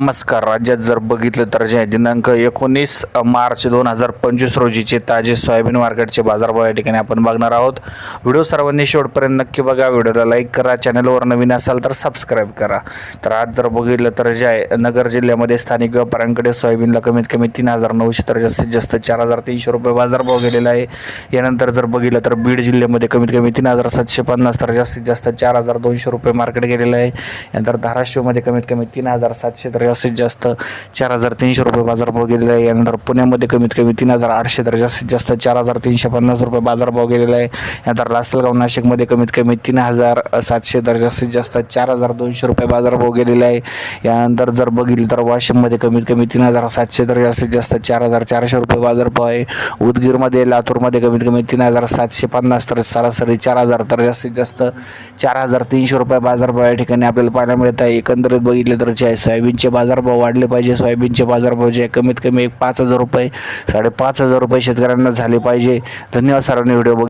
नमस्कार. राज्यात जर बघितलं तर जे आहे दिनांक एकोणीस मार्च दोन हजार पंचवीस रोजीचे ताजे सोयाबीन मार्केटचे बाजारभाव या ठिकाणी आपण बघणार आहोत. व्हिडिओ सर्वांनी शेवटपर्यंत नक्की बघा. व्हिडिओला लाईक करा. चॅनलवर नवीन असाल तर सबस्क्राईब करा. तर आज जर बघितलं तर जे आहे नगर जिल्ह्यामध्ये स्थानिक व्यापाऱ्यांकडे सोयाबीनला कमीत कमी तीन हजार नऊशे तर जास्तीत जास्त चार हजार तीनशे रुपये बाजारभाव गेलेला आहे. यानंतर जर बघितलं तर बीड जिल्ह्यामध्ये कमीत कमी तीन हजार सातशे पन्नास तर जास्तीत जास्त चार हजार दोनशे रुपये मार्केट गेलेलं आहे. यानंतर धाराशिवमध्ये कमीत कमी तीन हजार सातशे तर जास्तीत जास्त चार हजार तीनशे रुपये बाजारभाव गेलेला आहे. यानंतर पुण्यामध्ये कमीत कमी तीन हजार आठशे तर जास्तीत जास्त चार हजार तीनशे पन्नास रुपये बाजारभाव गेलेला आहे. यानंतर लासलगाव नाशिकमध्ये कमीत कमी तीन हजार सातशे तर जास्तीत जास्त चार हजार दोनशे रुपये बाजारभाव गेलेला आहे. यानंतर जर बघितलं तर वाशिममध्ये कमीत कमी तीन हजार सातशे तर जास्तीत जास्त चार हजार चारशे रुपये बाजारभाव आहे. उदगीरमध्ये लातूरमध्ये कमीत कमी तीन हजार सातशे पन्नास तर सरासरी चार हजार तर जास्तीत जास्त चार हजार तीनशे रुपये बाजारभाव या ठिकाणी आपल्याला पाहायला मिळत आहे. एकंदरीत बघितले तर जे आहे सोयाबीनचे बाजारभाव वाढले पाहिजे. सोयाबीनचे बाजारभाव जे कमीत कमी एक पाच हजार रुपये साडेपाच हजार रुपये शेतकऱ्यांना झाले पाहिजे. धन्यवाद सरांनी व्हिडिओ बघ